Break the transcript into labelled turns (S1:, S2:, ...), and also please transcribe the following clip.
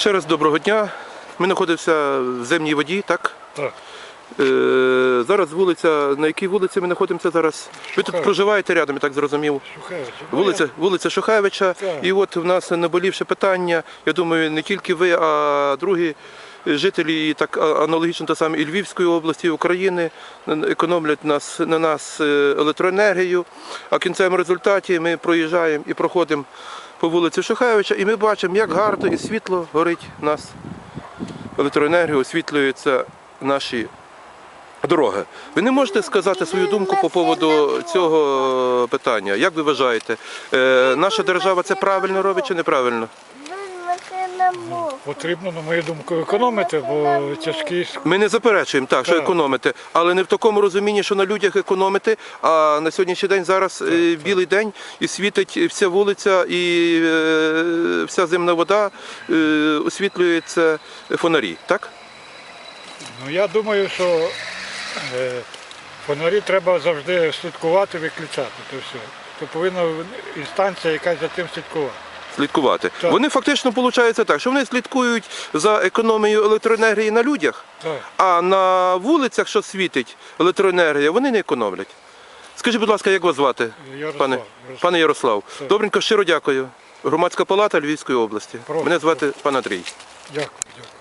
S1: Ще раз доброго дня. Ми знаходимося в земній воді, так?
S2: Так.
S1: Е, зараз вулиця, на якій вулиці ми знаходимося зараз? Ви тут
S2: Шухевич.
S1: проживаєте рядом, я так зрозумів.
S2: Шухевич.
S1: Вулиця, вулиця Шухевича.
S2: Так.
S1: І от в нас наболівше питання. Я думаю, не тільки ви, а другі жителі і так аналогічно та саме і Львівської області, і України економлять нас на нас е, електроенергію. А в кінцевому результаті ми проїжджаємо і проходимо по вулиці Шухевича, і ми бачимо, як гарно і світло горить у нас. Електроенергія освітлюються наші дороги. Ви не можете сказати свою думку по поводу цього питання. Як ви вважаєте, е, наша держава це правильно робить чи неправильно?
S2: Потрібно, на мою думку, економити, бо тяжкі
S1: Ми не заперечуємо так, що
S2: Так.
S1: економити, але не в такому розумінні, що на людях економити. А на сьогоднішній день зараз е, білий день і світить вся вулиця, і е, вся земна вода е, освітлюється фонарі. Так?
S2: Ну я думаю, що е, фонарі треба завжди слідкувати, виключати. То все. То повинна інстанція якась за тим слідкувати.
S1: Слідкувати.
S2: Так.
S1: Вони фактично виходить так, що вони слідкують за економією електроенергії на людях,
S2: Так.
S1: а на вулицях, що світить електроенергія, вони не економлять. Скажіть, будь ласка, як вас звати?
S2: Ярослав,
S1: Пане,
S2: Ярослав.
S1: пане Ярослав.
S2: Так.
S1: Добренько, щиро дякую. Громадська палата Львівської області.
S2: Прошу.
S1: Мене звати пан Андрій.
S2: Дякую, дякую.